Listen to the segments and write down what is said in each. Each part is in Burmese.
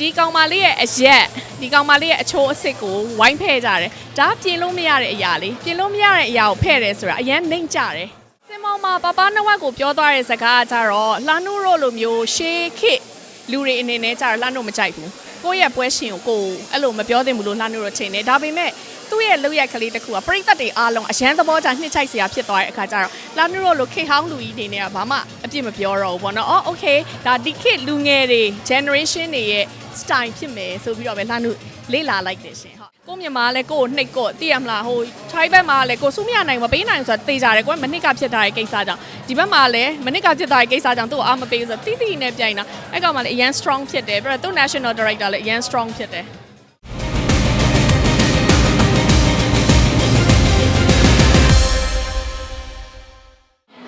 ဒီကောင်မလေးရဲ့အရက်ဒီကောင်မလေးရဲ့အချိုးအစ်စ်ကိုဝိုင်းဖဲ့ကြတယ်ဒါပြင်လို့မရတဲ့အရာလေးပြင်လို့မရတဲ့အရာကိုဖဲ့တယ်ဆိုတာအရင်နှိမ့်ကြတယ်စင်မောင်မှာပပနဝက်ကိုပြောသွားတဲ့စကားကကြတော့လှနုရိုလိုမျိုးရှေးခေတ်လူတွေအနေနဲ့ကြတော့လှနုမကြိုက်ဘူးကိုယ့်ရဲ့ပွဲရှင်ကိုကိုယ်အဲ့လိုမပြောသင့်ဘူးလို့လှနုရိုထင်တယ်ဒါပေမဲ့ သူ့ရဲ့လုပ်ရက်ကလေးတစ်ခုကပြိသက်တွေအားလုံးအရန်သဘောကျနှစ်ချိုက်စရာဖြစ်သွားတဲ့အခါကျတော့လှနုရိုလိုခေတ်ဟောင်းလူကြီးတွေနဲ့ကဘာမှအပြစ်မပြောတော့ဘူးပေါ့နော်အော် okay ဒါဒီခေတ်လူငယ်တွေ generation တွေရဲ့ style ဖြစ်မယ်ဆိုပြီးတော့ပဲလှမ်းလို့လေ့လာလိုက်တယ်ရှင်ဟုတ်ကိုမြန်မာလဲကိုကိုနှိတ်ကိုသိရမလားဟို try ဘက်မှာလဲကိုစုမရနိုင်မပေးနိုင်ဆိုတာသိကြတယ်ကိုကမနစ်ကဖြစ်ထားတဲ့ကိစ္စကြောင့်ဒီဘက်မှာလဲမနစ်ကဖြစ်ထားတဲ့ကိစ္စကြောင့်သူ့ကိုအားမပေးဘူးဆိုတော့တိတိနဲ့ပြိုင်တာအဲ့ကောင်မှလည်းအရန် strong ဖြစ်တယ်ပြီးတော့သူ့ national director လည်းအရန် strong ဖြစ်တယ်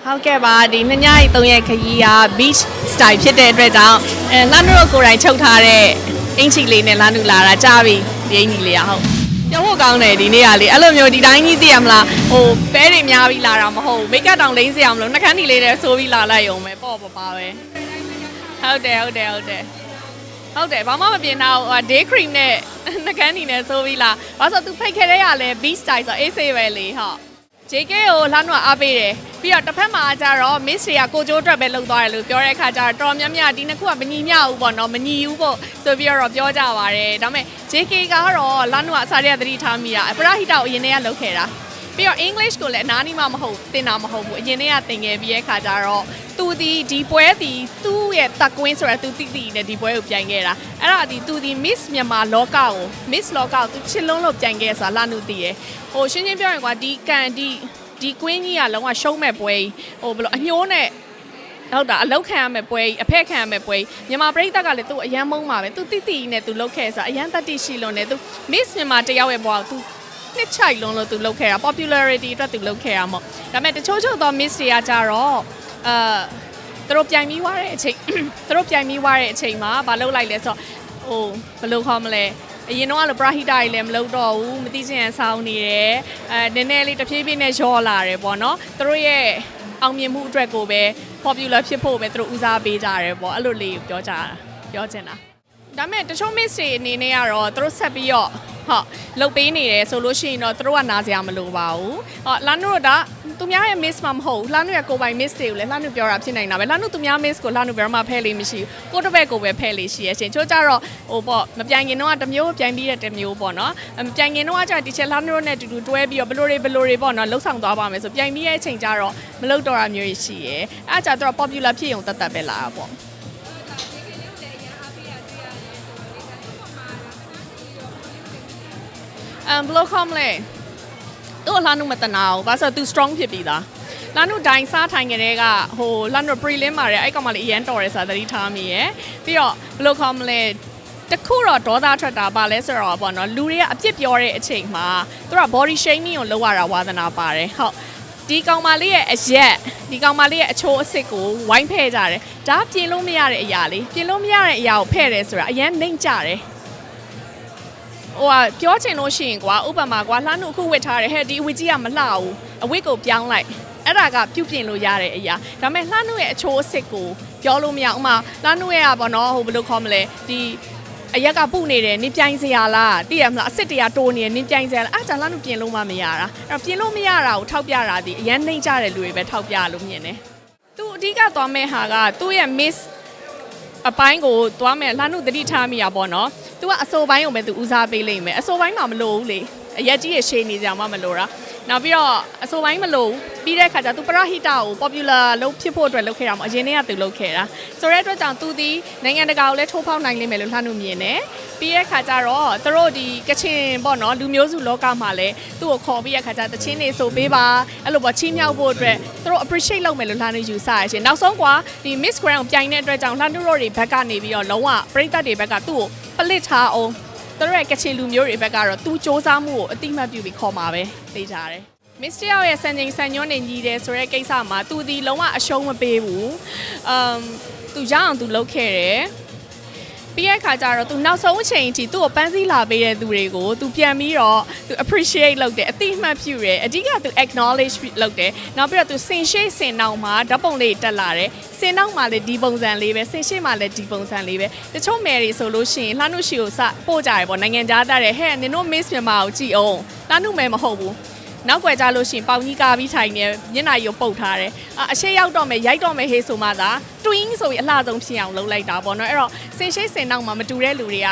ဟုတ်ကဲ့ပါဒီနှစ်ညရီသုံးရက်ခရီးက beach style ဖြစ်တဲ့အတွက်ကြောင့်အဲလမ်းတို့ကိုယ်တိုင်ချုပ်ထားတဲ့အင်ချီလေးနဲ့လမ်းတို့လာတာကြားပြီဒီအင်ချီလေးကဟုတ်ပြောဖို့ကောင်းတယ်ဒီနေ့ကလေအဲ့လိုမျိုးဒီတိုင်းကြီးသိရမလားဟိုပဲတွေများပြီးလာတာမဟုတ်ဘူးမိတ်ကပ်တောင်လိမ့်စရာမလိုနှကန်းဒီလေးနဲ့ဆိုပြီးလာလိုက်ရုံပဲပေါ့ပေါ့ပါပဲဟုတ်တယ်ဟုတ်တယ်ဟုတ်တယ်ဟုတ်တယ်ဘာမှမပြင်တော့ဟို day cream နဲ့နှကန်းဒီနဲ့ဆိုပြီးလာဘာလို့ဆိုသူဖိတ်ခဲတဲ့ရလဲ beach style ဆိုအေးဆေးပဲလေဟုတ် JK ကိုလှမ်းတော့အားပေးတယ်ပြီးတော့တစ်ဖက်မှာကျတော့ Miss တွေကကိုကျိုးအတွက်ပဲလှုပ်သွားတယ်လို့ပြောတဲ့အခါကျတော့တော်များများဒီနှစ်ခုကမညီမျှဘူးပေါ့နော်မညီဘူးပေါ့ဆိုပြီးတော့ပြောကြပါတယ်ဒါပေမဲ့ JK ကတော့လှမ်းတော့အစားရသတိထားမိတာပရဟိတကိုအရင်တည်းကလှုပ်ခဲ့တာပြီးတော့ English ကိုလည်းအနားနီးမှမဟုတ်တင်တာမဟုတ်ဘူးအရင်တည်းကသင်ခဲ့ပြီးတဲ့အခါကျတော့ သူဒီဒီပွဲဒီသူ့ရဲ့တက်ကွင်းဆိုတာသူတိတိနဲ့ဒီပွဲကိုပြိုင်ခဲ့တာအဲ့ဒါဒီသူဒီ Miss မြန်မာလောကကို Miss လောကကိုသူချစ်လုံးလို့ပြိုင်ခဲ့ဆိုတာလှနုသိရယ်ဟိုရှင်းရှင်းပြောရင်ကွာဒီကန်ဒီဒီကွင်းကြီးကလုံးဝရှုံးမဲ့ပွဲကြီးဟိုဘယ်လိုအညိုးနဲ့ဟုတ်တာအလောက်ခံရမဲ့ပွဲကြီးအဖက်ခံရမဲ့ပွဲကြီးမြန်မာပြည်သက်ကလည်းသူ့အရန်မုန်းပါပဲသူတိတိနဲ့သူလောက်ခဲ့ဆိုတာအရန်တတိရှိလွန်တယ်သူ Miss မြန်မာတယောက်ရဲ့ဘဝကိုသူနှစ်ချိုက်လုံးလို့သူလောက်ခဲ့တာ popularity အတွက်သူလောက်ခဲ့တာမို့ဒါပေမဲ့တချို့ချို့သော Miss တွေကကြတော့ အာသူတို့ပြိုင်ပြီးွားတဲ့အချိန်သူတို့ပြိုင်ပြီးွားတဲ့အချိန်မှာမလုပ်လိုက်လဲဆိုတော့ဟိုဘယ်လိုခေါ်မလဲအရင်တော့ကလိုပရာဟိတာကြီးလည်းမလုပ်တော့ဘူးမသိချင်ရင်ဆောင်းနေတယ်အဲနည်းနည်းလေးတဖြည်းဖြည်းနဲ့ရောလာတယ်ပေါ့နော်သူတို့ရဲ့အောင်မြင်မှုအတွက်ကိုပဲ popular ဖြစ်ဖို့ပဲသူတို့ဦးစားပေးကြတယ်ပေါ့အဲ့လိုလေးကိုပြောကြတာပြောချင်တာဒါပေမဲ့တချို့ miss တွေအနေနဲ့ကတော့သူတို့ဆက်ပြီးတော့ ဟုတ်လုတ်ပေးနေတယ်ဆိုလို့ရှိရင်တော့သူတို့ကနားစရာမလိုပါဘူး။ဟောလန်နိုတို့ကသူများရဲ့ miss မှမဟုတ်ဘူး။လန်နိုရဲ့ကိုယ်ပိုင် miss တွေကိုလည်းလန်နိုပြောတာဖြစ်နိုင်တာပဲ။လန်နိုသူများ miss ကိုလန်နိုဘယ်မှဖဲလေးမရှိဘူး။ကိုယ့်တစ်ဘက်ကိုပဲဖဲလေးရှိရဲ့ရှင်။ချို့ကြတော့ဟိုပေါ့မပြိုင်ခင်တော့တစ်မျိုးပြိုင်ပြီးတဲ့တစ်မျိုးပေါ့နော်။မပြိုင်ခင်တော့ကျတီချာလန်နိုနဲ့တူတူတွဲပြီးတော့ဘလိုတွေဘလိုတွေပေါ့နော်လှုပ်ဆောင်သွားပါမယ်ဆိုပြိုင်ပြီးရဲ့အချိန်ကျတော့မလှုပ်တော့တာမျိုးရှိရဲ့။အဲ့ဒါကြတော့ popular ဖြစ်ုံတတ်တတ်ပဲလာတာပေါ့။ အမ်ဘလော့ကွန်လေသူ့လာနုမတနာဘူးဘာလို့ဆိုတော့ तू strong ဖြစ်ပြီးသားလာနုဒိုင်စားထိုင်ကြတဲ့ကဟိုလာနု prelim မှာတဲ့အဲ့ကောင်မလေးအရန်တော်ရဲဆိုတာသတိထားမိရယ်ပြီးတော့ဘလော့ကွန်လေတခုတော့ဒေါသထွက်တာပါလဲဆိုတော့ပေါ့နော်လူတွေကအပြစ်ပြောတဲ့အချိန်မှာသူက body shaming ကိုလုပ်ရတာဝါသနာပါတယ်ဟုတ်ဒီကောင်မလေးရဲ့အရက်ဒီကောင်မလေးရဲ့အချိုးအစ်စ်ကိုဝိုင်းဖဲ့ကြတယ်ဒါပြင်လို့မရတဲ့အရာလေးပြင်လို့မရတဲ့အရာကိုဖဲ့တယ်ဆိုတာအရင်နှိမ့်ကြတယ် ဟိုကပြောချင်လို့ရှိရင်ကွာဥပမာကွာလှမ်းတို့အခုဝစ်ထားတယ်ဟဲ့ဒီအဝစ်ကြီးကမလှဘူးအဝစ်ကိုပြောင်းလိုက်အဲ့ဒါကပြုတ်ပြင်လို့ရတဲ့အရာဒါပေမဲ့လှမ်းတို့ရဲ့အချိုးအစ်စ်ကိုပြောလို့မရဥမာလှမ်းတို့ရဲ့ကပေါ့နော်ဟိုဘယ်လိုခေါ်မလဲဒီအရက်ကပုနေတယ်နင်းပြိုင်စရာလားသိရမလားအစ်စ်တရားတိုးနေတယ်နင်းပြိုင်စရာလားအားကြောင့်လှမ်းတို့ပြင်လို့မှမရတာအဲ့တော့ပြင်လို့မရတာကိုထောက်ပြတာဒီအရန်နှိမ့်ကြတဲ့လူတွေပဲထောက်ပြလို့မြင်တယ်သူအဓိကသွားမဲ့ဟာကသူ့ရဲ့ miss အပိုင်းကိုသွားမယ်လှမ်းတို့တတိထားမိရပါတော့။ तू ကအစိုးပိုင်းကိုပဲ तू ဦးစားပေးလိမ့်မယ်။အစိုးပိုင်းမှာမလို့ဘူးလေ။အရက်ကြီးရရှည်နေကြမှာမလို့တာ။နောက်ပြီးတော့အစိုးပိုင်းမလို့ ပြီးတဲ့အခါကျသူပရဟိတကို popular လုပ်ဖြစ်ဖို့အတွက်လုပ်ခဲ့တာမဟုတ်အရင်တည်းကသူလုပ်ခဲ့တာဆိုတဲ့အတွက်ကြောင့်သူဒီနိုင်ငံတကာကိုလည်းထိုးဖောက်နိုင်လိမ့်မယ်လို့လှမ်းလို့မြင်တယ်ပြီးတဲ့အခါကျတော့သူတို့ဒီကချင်ပေါ့နော်လူမျိုးစုလောကမှာလည်းသူ့ကိုခေါ်ပြီးရခါကျတချင်းနေဆိုပေးပါအဲ့လိုပေါ့ချင်းမြောက်ဖို့အတွက်သူတို့ appreciate လုပ်မယ်လို့လှမ်းလို့ယူဆရရှင်နောက်ဆုံးကွာဒီ Miss Grand ကိုပြိုင်တဲ့အတွက်ကြောင့်လှမ်းတို့တွေဘက်ကနေပြီးတော့လုံးဝပရိသတ်တွေဘက်ကသူ့ကိုပလစ်ထားအောင်သူတို့ရဲ့ကချင်လူမျိုးတွေဘက်ကတော့သူစ조사မှုကိုအတိမတ်ပြုပြီးခေါ်มาပဲသိကြတယ် Miss တယောက်ရဲ့စံချိန်စံညွှန်းနေညီတယ်ဆိုတဲ့ကိစ္စမှာသူဒီလုံးဝအရှုံးမပေးဘူး။ um သူရအောင်သူလုပ်ခဲ့တယ်။ပြီးရဲ့ခါကျတော့သူနောက်ဆုံးအချိန်အထိသူ့ကိုပန်းစည်းလာပေးတဲ့သူတွေကိုသူပြန်ပြီးတော့သူ appreciate လုပ်တယ်အတိအမှတ်ပြုတယ်အဓိကသူ acknowledge လုပ်တယ်နောက်ပြီးတော့သူစင်ရှိစင်နောက်မှာဓာတ်ပုံလေးတက်လာတယ်စင်နောက်မှာလည်းဒီပုံစံလေးပဲစင်ရှိမှာလည်းဒီပုံစံလေးပဲတချို့မယ်တွေဆိုလို့ရှိရင်လှနုရှိကိုစပို့ကြတယ်ပေါ့နိုင်ငံသားတဲ့ဟဲ့နင်တို့ miss မြန်မာကိုကြည့်အောင်လှနုမယ်မဟုတ်ဘူး နောက်ွယ်ကြလို့ရှိရင်ပေါင်ကြီးကာပြီးထိုင်နေမျက်နှာကြီးကိုပုတ်ထားတယ်အအရှိရောက်တော့မယ်ရိုက်တော့မယ်ဟေးဆိုမှသာ twin ဆိုပြီးအလှဆုံးဖြစ်အောင်လုပ်လိုက်တာပေါ့နော်အဲ့တော့စင်ရှိစင်နောက်မှာမတူတဲ့လူတွေက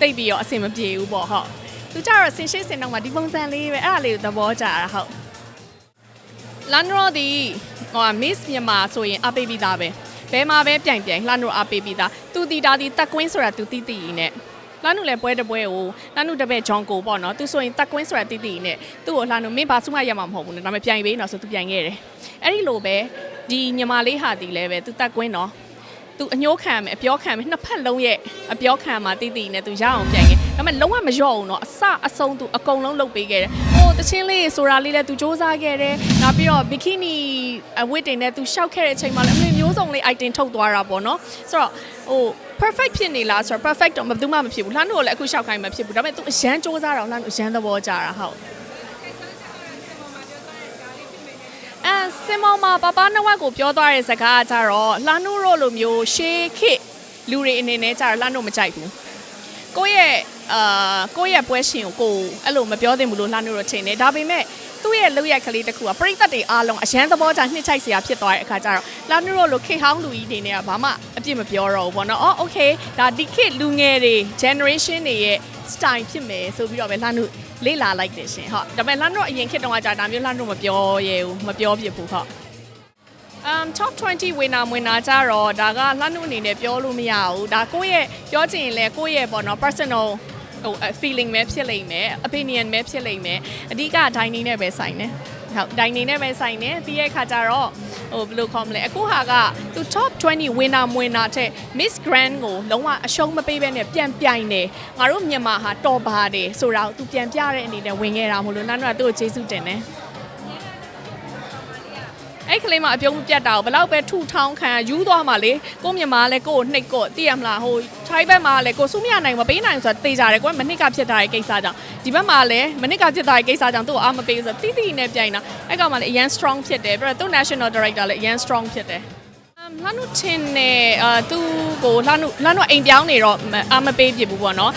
တိတ်ပြီးတော့အဆင်မပြေဘူးပေါ့ဟုတ်သူကြတော့စင်ရှိစင်နောက်မှာဒီပုံစံလေးပဲအဲ့ဒါလေးကိုသဘောကျတာဟုတ်လန်ရောဒီဟို miss မြန်မာဆိုရင်အပေးပြီးသားပဲဘယ်မှာပဲပြိုင်ပြိုင်လှန်တို့အပေးပြီးသားသူတီတာဒီတက်ကွင်းဆိုတာသူတီတီနဲ့ လှနုလည်းပွဲတစ်ပွဲကိုလှနုတပည့်ဂျွန်ကိုပေါ့နော်သူဆိုရင်တက်ကွင်းဆိုတာတိတိနဲ့သူ့ကိုလှနုမင်းဘာစုမရမှာမဟုတ်ဘူးနော်ဒါပေမဲ့ပြိုင်ပေးနော်ဆိုသူပြိုင်ခဲ့တယ်အဲ့ဒီလိုပဲဒီညီမလေးဟာဒီလည်းပဲသူတက်ကွင်းနော်သူအညှိုးခံမယ်အပြောခံမယ်နှစ်ဖက်လုံးရဲ့အပြောခံမှာတိတိနဲ့သူရအောင်ပြိုင်ခဲ့ ဒါပေမဲ့လုံးဝမလျော့ဘူးနော်အစအဆုံးသူအကုန်လုံးလုပ်ပေးခဲ့တယ်ဟိုတချင်းလေးဆိုတာလေးလည်းသူစူးစမ်းခဲ့တယ်နောက်ပြီးတော့ဘီကီနီအဝတ်တွေနဲ့သူရှောက်ခဲ့တဲ့အချိန်မှာလည်းအမေမျိုးစုံလေး item ထုတ်သွားတာပေါ့နော်ဆိုတော့ဟို perfect ဖြစ်နေလားဆိုတော့ perfect တော့ဘယ်သူမှမဖြစ်ဘူးလှမ်းတို့ကလည်းအခုရှောက်ခိုင်းမဖြစ်ဘူးဒါပေမဲ့ तू အရန်စူးစမ်းတော့လှမ်းတို့အရန်သဘောကျတာဟုတ်အဲစင်မောမှာပပနဝက်ကိုပြောသွားတဲ့စကားကကြတော့လှမ်းတို့လိုမျိုးရှေးခေတ်လူတွေအနေနဲ့ကြတော့လှမ်းတို့မကြိုက်ဘူးကိုယ့်ရဲ့ အာကိုယ့်ရဲ့ပွဲရှင်ကိုကိုအဲ့လိုမပြောသင့်ဘူးလို့လှမ်းတို့တော့ထင်တယ်ဒါပေမဲ့သူ့ရဲ့လုပ်ရက်ကလေးတစ်ခုကပရိသတ်တွေအားလုံးအရန်သဘောကျနှစ်ချိုက်စရာဖြစ်သွားတဲ့အခါကျတော့လာနူရိုလိုခေတ်ဟောင်းလူကြီးတွေနဲ့ကဘာမှအပြစ်မပြောတော့ဘူးပေါ့နော်။အော် okay ဒါဒီခေတ်လူငယ်တွေ generation တွေရဲ့ style ဖြစ်မယ်ဆိုပြီးတော့ပဲလာနူလေ့လာလိုက်တယ်ရှင်။ဟုတ်။ဒါပေမဲ့လာနူအရင်ခေတ်တုန်းကကြာဒါမျိုးလာနူမပြောရဲဘူးမပြောဖြစ်ဘူးဟုတ်။ um top 20 winner winner ကြတော့ဒါကလှမ်းနုအနေနဲ့ပြောလို့မရဘူးဒါကိုယ့်ရဲ့ပြောချင်ရင်လည်းကိုယ့်ရဲ့ပေါ့နော် personal ဟို feeling ပဲဖြစ်လိမ့်မယ် opinion ပဲဖြစ်လိမ့်မယ်အဓိက dining နဲ့ပဲဆိုင်တယ်ဟုတ် dining နဲ့ပဲဆိုင်တယ်ပြီးရဲ့ခါကျတော့ဟိုဘယ်လိုခေါ်မလဲအခုဟာကသူ top 20 winner winner တဲ့ Miss Grand ကိုလုံးဝအရှုံးမပေးဘဲနဲ့ပြန်ပြိုင်တယ်ငါတို့မြန်မာဟာတော်ပါတယ်ဆိုတာကိုသူပြန်ပြတဲ့အနေနဲ့ဝင်ခဲ့တာမို့လို့နောက်တော့သူ့ကိုကျေးဇူးတင်တယ် အဲ့ကလေးမအပြုံးပြတ်တာကိုဘလောက်ပဲထုထောင်းခံယူသွားမှလေကိုမြန်မာလဲကိုကိုနှိတ်ကိုသိရမလားဟိုထိုင်းဘက်မှာလဲကိုစုမရနိုင်မပေးနိုင်ဆိုတာသိကြတယ်ကိုကမနစ်ကဖြစ်တာရဲ့ကိစ္စကြောင့်ဒီဘက်မှာလဲမနစ်ကဖြစ်တာရဲ့ကိစ္စကြောင့်သူ့ကိုအားမပေးဘူးဆိုတော့တိတိနဲ့ပြိုင်တာအဲ့ကောင်မှလည်းအရန် strong ဖြစ်တယ်ပြီးတော့သူ့ national director လည်းအရန် strong ဖြစ်တယ်လှနုချင်းနဲ့အာသူ့ကိုလှနုလှနုအိမ်ပြောင်းနေတော့အာမပေးပြဘူးပေါ့နော်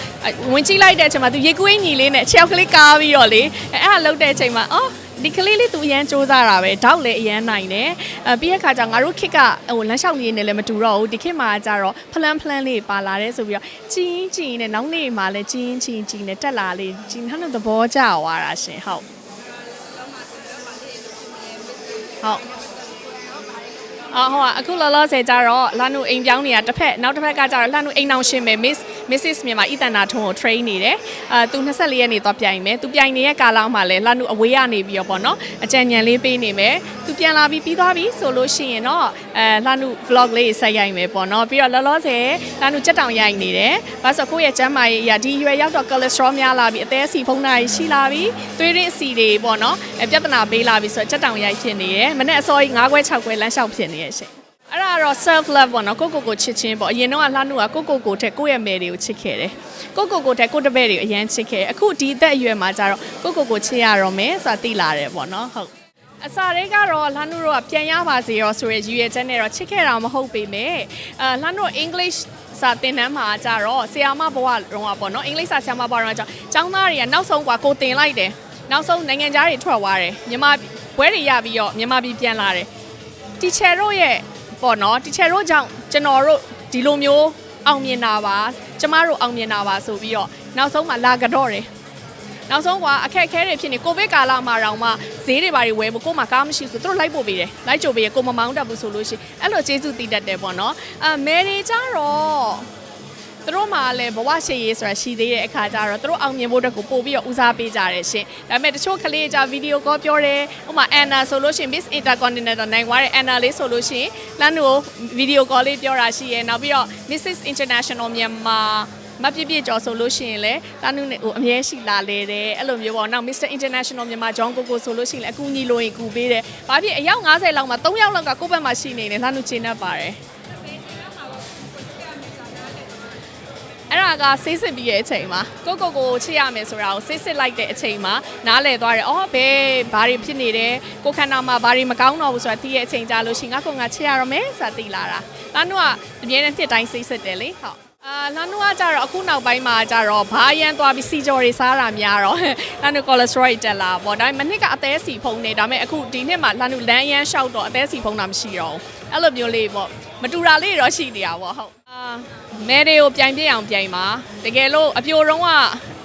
ဝင်ကြည့်လိုက်တဲ့အချိန်မှာသူရေကွေးညီလေးနဲ့ခြေောက်ကလေးကားပြီးတော့လေအဲ့အဲ့လှုပ်တဲ့အချိန်မှာအော် ဒီကလေးလေးသူအရန်စူးစမ်းတာပဲတောက်လည်းအရန်နိုင်တယ်အပြီးတဲ့ခါကျငါတို့ခစ်ကဟိုလမ်းလျှောက်လေးနဲ့လည်းမတူတော့ဘူးဒီခစ်မှာကျတော့ဖလန်ဖလန်လေးပါလာတယ်ဆိုပြီးတော့ချင်းချင်းနဲ့နောက်နေ့မှာလည်းချင်းချင်းချင်းနဲ့တက်လာလေးချင်းဟန်သဘောကျသွားတာရှင်ဟုတ်ဟုတ် အော်ဟိုအခုလောလောဆယ်ကြတော့လာနုအိမ်ပြောင်းနေတာတစ်ဖက်နောက်တစ်ဖက်ကကြတော့လာနုအိမ်အောင်ရှင်မယ် Miss Mrs မြန်မာအီတန်နာထုံးကို train နေတယ်အာသူ24ရက်နေတော့ပြိုင်မယ်သူပြိုင်နေတဲ့ကာလမှာလည်းလာနုအဝေးကနေပြီးတော့ပေါ့နော်အကြံဉာဏ်လေးပေးနေမယ်သူပြန်လာပြီးပြီးသွားပြီဆိုလို့ရှိရင်တော့အဲလာနု vlog လေးဆက်ရိုက်မယ်ပေါ့နော်ပြီးတော့လောလောဆယ်လာနုကြက်တောင်ရိုက်နေတယ်ဘာလို့ဆိုကိုယ့်ရဲ့ကျန်းမာရေးအရာဒီရွယ်ရောက်တော့ cholesterol များလာပြီအသေးအစီဖုံးတာရှိလာပြီသွေးရင်းအစီတွေပေါ့နော်အဲပြဿနာပေးလာပြီဆိုတော့ကြက်တောင်ရိုက်ဖြစ်နေတယ်မနေ့အစောကြီး9ခွဲ6ခွဲလမ်းလျှောက်ဖြစ်နေရဲ့ရှင်အဲ့ဒါတော့ self love ပေါ့နော်ကိုကိုကိုချစ်ချင်းပေါ့အရင်တော့လှနုကကိုကိုကိုထက်ကိုယ့်ရဲ့မယ်တွေကိုချစ်ခဲ့တယ်ကိုကိုကိုထက်ကိုတပည့်တွေကိုအရန်ချစ်ခဲ့အခုဒီအသက်အရွယ်မှာကျတော့ကိုကိုကိုချစ်ရတော့မယ်ဆိုတာသိလာတယ်ပေါ့နော်ဟုတ်အစာတွေကတော့လှနုတို့ကပြန်ရပါစေရောဆိုရရည်ရွယ်ချက်နဲ့တော့ချစ်ခဲ့တာမဟုတ်ပေမဲ့အဲလှနု English စာသင်တန်းမှာကြတော့ဆီယာမဘဝတော့ကပေါ့နော်အင်္ဂလိပ်စာဆီယာမဘဝတော့ကျကျောင်းသားတွေကနောက်ဆုံးกว่าကိုတင်လိုက်တယ်နောက်ဆုံးနိုင်ငံသားတွေထွက်သွားတယ်မြန်မာဘွဲတွေရပြီးတော့မြန်မာပြည်ပြန်လာတယ် teacher တို့ရဲ့ပေါ့နော် teacher တို့ကြောင့်ကျွန်တော်တို့ဒီလိုမျိုးအောင်မြင်တာပါကျမတို့အောင်မြင်တာပါဆိုပြီးတော့နောက်ဆုံးမှလာကြတော့တယ်နောက်ဆုံးကအခက်အခဲတွေဖြစ်နေကိုဗစ်ကာလမှာတောင်မှဈေးတွေဘာတွေဝယ်ဖို့ကို့မှာကားမရှိဘူးဆိုသူတို့လိုက်ပို့ပေးတယ်လိုက်ကြိုပေးရကိုမမောင်းတတ်ဘူးဆိုလို့ရှိရင်အဲ့လိုကျေးဇူးတည်တတ်တယ်ပေါ့နော်အဲမယ်တွေကြတော့ သူတို့မှလည်းဘဝရှိရေးဆိုတာရှိသေးတဲ့အခါကျတော့သူတို့အောင်မြင်ဖို့အတွက်ကိုပို့ပြီးတော့ဦးစားပေးကြတယ်ရှင်ဒါပေမဲ့တချို့ကလေးကြဗီဒီယိုကောပြောတယ်ဥပမာ Anna ဆိုလို့ရှိရင် Miss Intercontinental နိုင်သွားတဲ့ Anna လေးဆိုလို့ရှိရင်လမ်းတို့ဗီဒီယိုကောလေးပြောတာရှိရယ်နောက်ပြီးတော့ Mrs International မြန်မာမပြည့်ပြည့်ကြော်ဆိုလို့ရှိရင်လည်းတာနုနဲ့ဟိုအမြဲရှိလာလေတယ်အဲ့လိုမျိုးပေါ့နောက် Mr International မြန်မာဂျွန်ကိုကိုဆိုလို့ရှိရင်လည်းအကူညီလိုရင်ကူပေးတယ်။ဘာဖြစ်အယောက်90လောက်မှာ3ယောက်လောက်ကကိုယ့်ဘက်မှာရှိနေတယ်လှမ်းလို့ချင်တတ်ပါတယ်။ ကဆေးစစ်ပြီးရဲ့အချိန်မှာကိုကိုကိုချစ်ရမယ်ဆိုတာကိုဆေးစစ်လိုက်တဲ့အချိန်မှာနားလည်သွားတယ်အော်ဘယ်ဘာတွေဖြစ်နေတယ်ကိုခန္ဓာမှာဘာတွေမကောင်းတော့ဘူးဆိုတာသိရဲ့အချိန်ကြာလို့ရှိရင်ငါကငါချစ်ရတော့မယ်ဆိုတာသိလာတာလာနုကအမြဲတမ်းတစ်တိုင်းဆေးစစ်တယ်လေဟုတ်အာလာနုကကြတော့အခုနောက်ပိုင်းမှာကြတော့ဘာရန်သွားပြီးစီကြော်တွေစားတာများတော့လာနုကိုလက်စထရောတက်လာပေါ့ဒါပေမဲ့မနှစ်ကအသေးစီဖုံးနေဒါပေမဲ့အခုဒီနှစ်မှာလာနုလမ်းရမ်းလျှောက်တော့အသေးစီဖုံးတာမရှိတော့ဘူးအဲ့လိုမျိုးလေးပေါ့မတူတာလေးတော့ရှိနေတာပေါ့ဟုတ်အာ မဲတွေကိုပြိုင်ပြအောင်ပြိုင်ပါတကယ်လို့အပြိုတော့က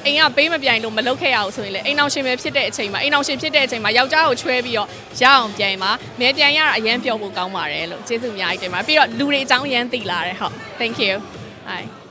အိမ်ကပေးမပြိုင်လို့မလုပ်ခဲ့ရအောင်ဆိုရင်လေအိမ်အောင်ရှင်ပဲဖြစ်တဲ့အချိန်မှာအိမ်အောင်ရှင်ဖြစ်တဲ့အချိန်မှာယောက်ျားကိုချွဲပြီးတော့ရအောင်ပြိုင်ပါမဲပြိုင်ရတာအရင်ပြောဖို့ကောင်းပါတယ်လို့ကျေးဇူးအများကြီးတင်ပါတယ်ပြီးတော့လူတွေအကြောင်းအရန်သိလာတယ်ဟုတ် thank you bye